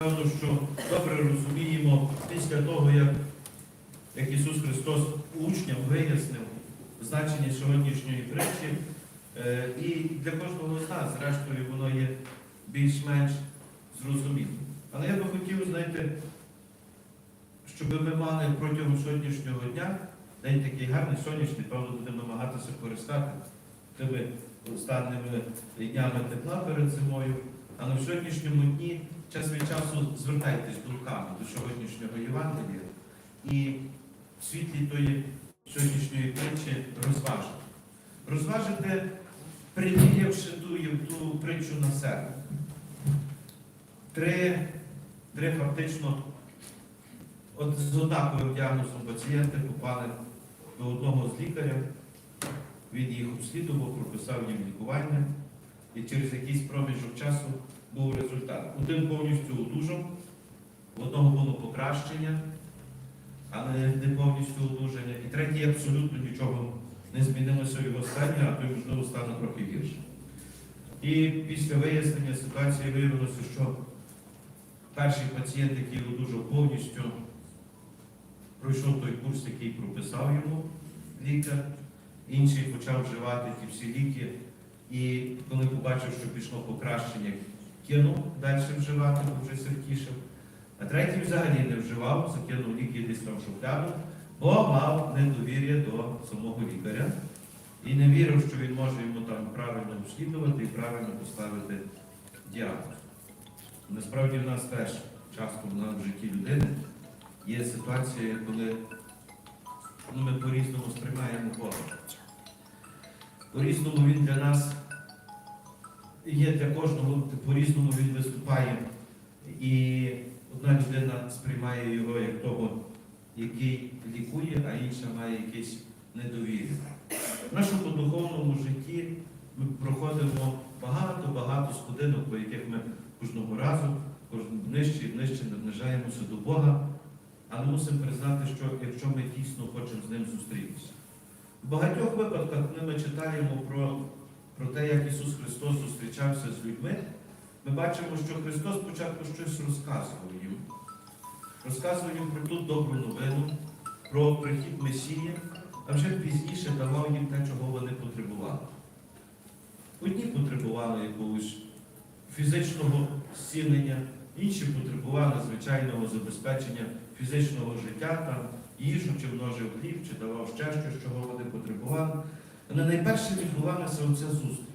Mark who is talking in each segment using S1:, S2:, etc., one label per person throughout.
S1: Певно, що добре розуміємо після того, як, як Ісус Христос учням вияснив значення сьогоднішньої притчі, е, і для кожного з нас, зрештою, воно є більш-менш зрозумілим. Але я би хотів, знаєте, щоб ми мали протягом сьогоднішнього дня день такий гарний, сонячний, певно, будемо намагатися користати тими останніми днями тепла перед зимою. А на сьогоднішньому дні час від часу звертайтесь думками до сьогоднішнього Євангелія і в світлі тої сьогоднішньої притчі розважити. Розважити, примірявши ту, ту притчу на себе. Три, три фактично от з однаковим діагнозом пацієнти попали до одного з лікаря, він їх обслідував, прописав їм лікування, і через якийсь проміжок часу був результат. Один повністю одужав, в одного було покращення, але не повністю одужання. І третій абсолютно нічого не змінилося в його стані, а той, можливо, стане трохи гірше. І після вияснення ситуації виявилося, що перший пацієнт, який одужав повністю, пройшов той курс, який прописав йому лікар, інший почав вживати ті всі ліки. І коли побачив, що пішло покращення, кинув далі вживати, бо вже сертішив. А третій взагалі не вживав, закинув ліки десь там шухляду, бо мав недовір'я до самого лікаря і не вірив, що він може йому там правильно обслідувати і правильно поставити діагноз. Насправді в нас теж часто в нас в житті людини є ситуація, коли ну, ми по-різному сприймаємо Бога. По-різному він для нас є для кожного, по-різному він виступає. І одна людина сприймає його як того, який лікує, а інша має якесь недовір'я. В нашому духовному житті ми проходимо багато-багато сходинок, по яких ми кожного разу кожен нижче і нижче наближаємося до Бога, але мусимо признати, що якщо ми дійсно хочемо з ним зустрітися. В багатьох випадках, коли ми читаємо про, про те, як Ісус Христос зустрічався з людьми, ми бачимо, що Христос спочатку щось розказував їм. Розказував їм про ту добру новину, про прихід Месії, а вже пізніше давав їм те, чого вони потребували. Одні потребували якогось фізичного зцілення, інші потребували звичайного забезпечення фізичного життя, там, їжу, чи множив хліб, чи давав ще щось, чого вони потребували. Але найперше відбувалася оця зустріч.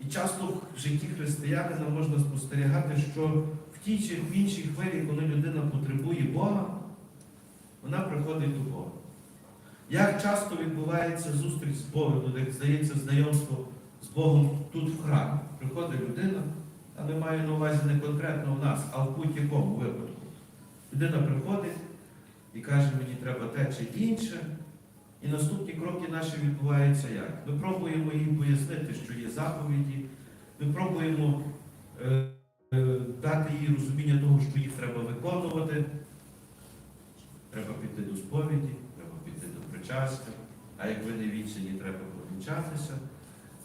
S1: І часто в житті християнина можна спостерігати, що в тій чи в іншій хвилі, коли людина потребує Бога, вона приходить до Бога. Як часто відбувається зустріч з Богом, ну, як здається, знайомство з Богом тут в храмі. Приходить людина, але маю на увазі не конкретно в нас, а в будь-якому випадку. Людина приходить і каже, мені треба те чи інше. І наступні кроки наші відбуваються як? Ми пробуємо їй пояснити, що є заповіді, ми пробуємо е, е, дати їй розуміння того, що їх треба виконувати. Треба піти до сповіді, треба піти до причастя, а як ви не вічені, треба повінчатися.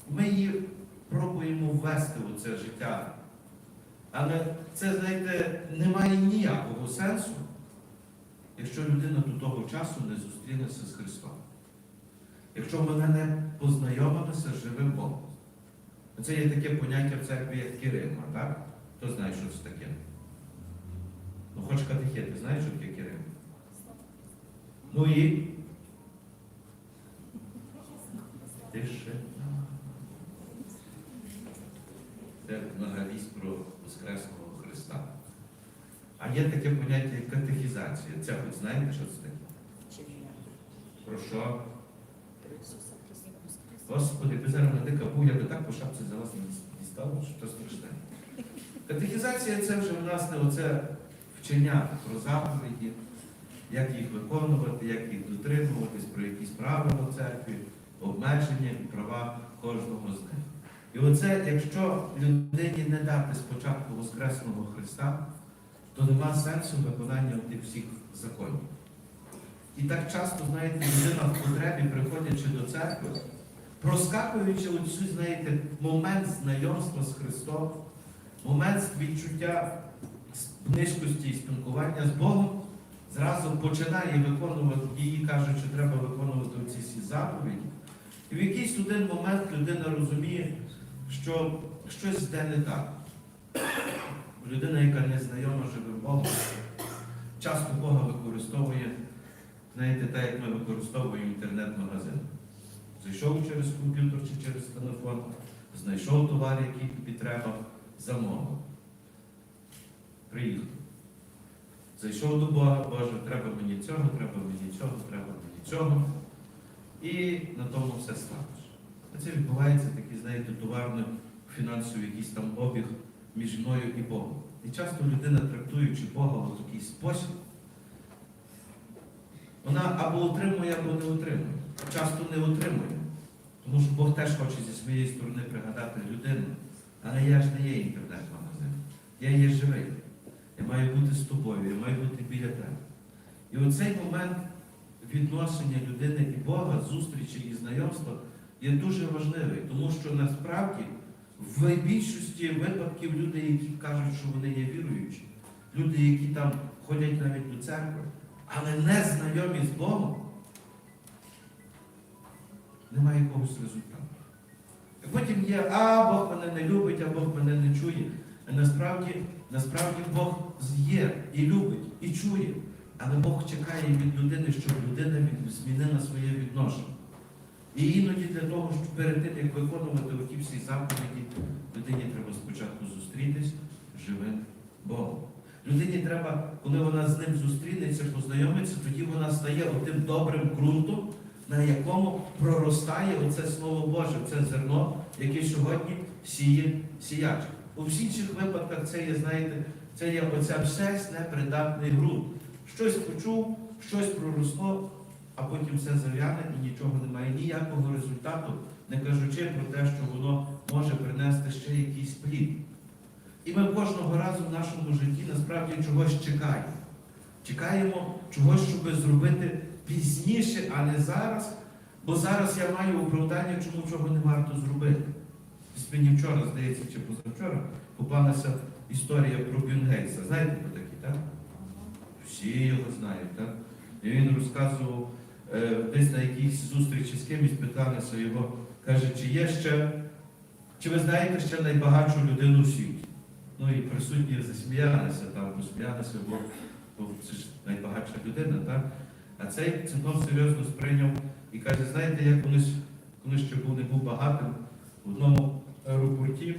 S1: Ми її пробуємо ввести у це життя. Але це, знаєте, не має ніякого сенсу, якщо людина до того часу не зустрінеться з Христом. Якщо вона не познайомилася з живим Богом. Це є таке поняття в церкві, як Кирима, так? Хто знає, що це таке? Ну, хоч катехет, знаєш, що таке Кирим? Ну і тишина. Це нагалість про Воскресного Христа. А є таке поняття як катехізація. Це ви знаєте, що це таке? Про що? Господи, ти зараз на дика був, я би так по шапці за вас не дістав, що це страшне. Катехізація це вже власне оце вчення про заповіді, як їх виконувати, як їх дотримуватись, про якісь правила церкві, обмеження і права кожного з них. І оце, якщо людині не дати спочатку Воскресного Христа, то нема сенсу виконання тих всіх законів. І так часто, знаєте, людина в потребі, приходячи до церкви, проскакуючи оцю, знаєте, момент знайомства з Христом, момент відчуття низькості і спілкування з Богом зразу починає виконувати, їй кажуть, що треба виконувати ці всі заповіді. І в якийсь один момент людина розуміє, що щось йде не так. Людина, яка не знайома живим Богом, часто Бога використовує, знаєте, так, як ми використовуємо інтернет-магазин. Зайшов через комп'ютер чи через телефон, знайшов товар, який тобі треба, замовив. Приїхав. Зайшов до Бога, Боже, треба мені цього, треба мені цього, треба мені цього. І на тому все ставиш. А це відбувається такий, знаєте, товарно-фінансовий якийсь там обіг між мною і Богом. І часто людина, трактуючи Бога в такий спосіб, вона або отримує, або не отримує. Часто не отримує. Тому що Бог теж хоче зі своєї сторони пригадати людину. Але я ж не є інтернет-магазин. Я є живий. Я маю бути з тобою, я маю бути біля тебе. І оцей момент відношення людини і Бога, зустрічі і знайомства є дуже важливий, тому що насправді в більшості випадків люди, які кажуть, що вони є віруючі, люди, які там ходять навіть до церкви, але не знайомі з Богом, немає якогось результату. І потім є, а Бог мене не любить, а Бог мене не чує. А насправді, насправді Бог є і любить, і чує. Але Бог чекає від людини, щоб людина змінила своє відношення. І іноді для того, щоб перед тим, як виконувати оті всі заповіді, людині треба спочатку зустрітись з живим Богом. Людині треба, коли вона з ним зустрінеться, познайомиться, тоді вона стає отим добрим ґрунтом, на якому проростає оце Слово Боже, це зерно, яке сьогодні сіє сіяч. У всіх інших випадках це є, знаєте, це є оця все непридатний ґрунт. Щось почув, щось проросло, а потім все зав'яне і нічого немає, ніякого результату, не кажучи про те, що воно може принести ще якийсь плід. І ми кожного разу в нашому житті насправді чогось чекаємо. Чекаємо чогось, щоб зробити пізніше, а не зараз. Бо зараз я маю оправдання, чому чого не варто зробити. Ось Мені вчора, здається, чи позавчора попалася історія про Бюнгейса. Знаєте про такий, так? Всі його знають, так? І він розказував десь на якійсь зустрічі з кимось, питалися його, каже, чи є ще, чи ви знаєте ще найбагатшу людину в світі? Ну і присутні засміялися там, посміялися, бо, це ж найбагатша людина, так? А цей цінов серйозно сприйняв і каже, знаєте, я колись, коли ще був, не був багатим, в одному аеропорті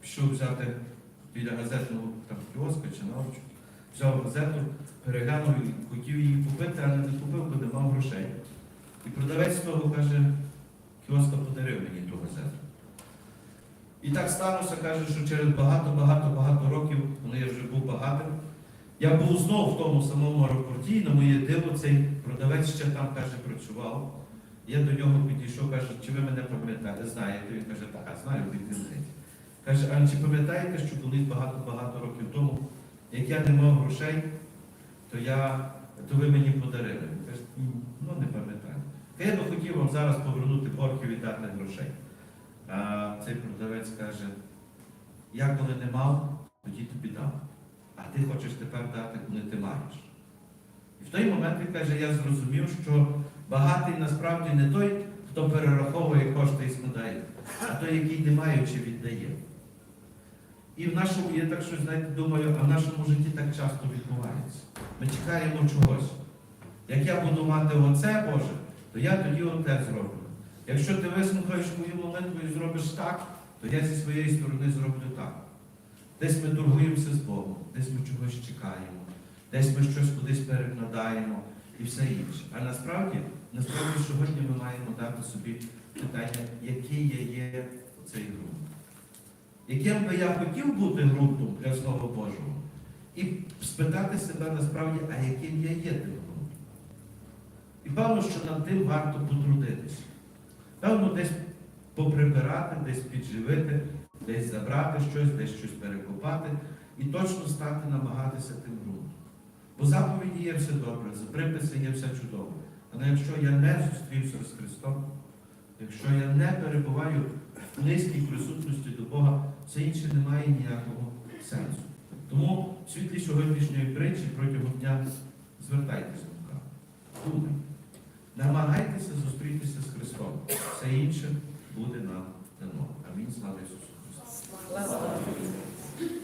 S1: пішов взяти біля газетного там, кіоска чи навчу, взяв газету, переглянув і хотів її купити, але не купив, бо не мав грошей. І продавець того каже, кіоска подарив мені ту газету. І так сталося, каже, що через багато-багато-багато років, коли я вже був багатим, я був знову в тому самому аеропорті, на моє диво цей продавець ще там, каже, працював. Я до нього підійшов, каже, чи ви мене пам'ятаєте? Знаєте? Він каже, так, знаю, ви знаєте. Каже, а чи пам'ятаєте, що колись багато-багато років тому, як я не мав грошей, то я, то ви мені подарили. Каже, ну не пам'ятаю. Я би хотів вам зараз повернути борг і віддати грошей. А цей продавець каже, я коли не мав, тоді тобі дав. А ти хочеш тепер дати, коли ти маєш. І в той момент він каже, я зрозумів, що багатий насправді не той, хто перераховує кошти і складає, а той, який не маючи, віддає. І в нашому, я так щось, знаєте, думаю, а в нашому житті так часто відбувається. Ми чекаємо чогось. Як я буду мати оце, Боже, то я тоді оте зроблю. Якщо ти вислухаєш мою молитву і зробиш так, то я зі своєї сторони зроблю так. Десь ми торгуємося з Богом, десь ми чогось чекаємо, десь ми щось кудись перекладаємо і все інше. А насправді, насправді сьогодні ми маємо дати собі питання, який я є цей ґрунт. Яким би я хотів бути ґрунтом для Слова Божого, і спитати себе насправді, а яким я є тим ґрунтом. І певно, що над тим варто потрудитися. Певно, десь поприбирати, десь підживити, десь забрати щось, десь щось перекопати і точно стати намагатися тим ґрунтом. Бо заповіді є все добре, за приписи є все чудово. Але якщо я не зустрівся з Христом, якщо я не перебуваю низькій присутності до Бога, все інше не має ніякого сенсу. Тому в світлі сьогоднішньої притчі протягом дня звертайтеся до Бога. Думайте. Намагайтеся зустрітися з Христом. Все інше буде нам дано. Амінь. Слава Ісусу Христу.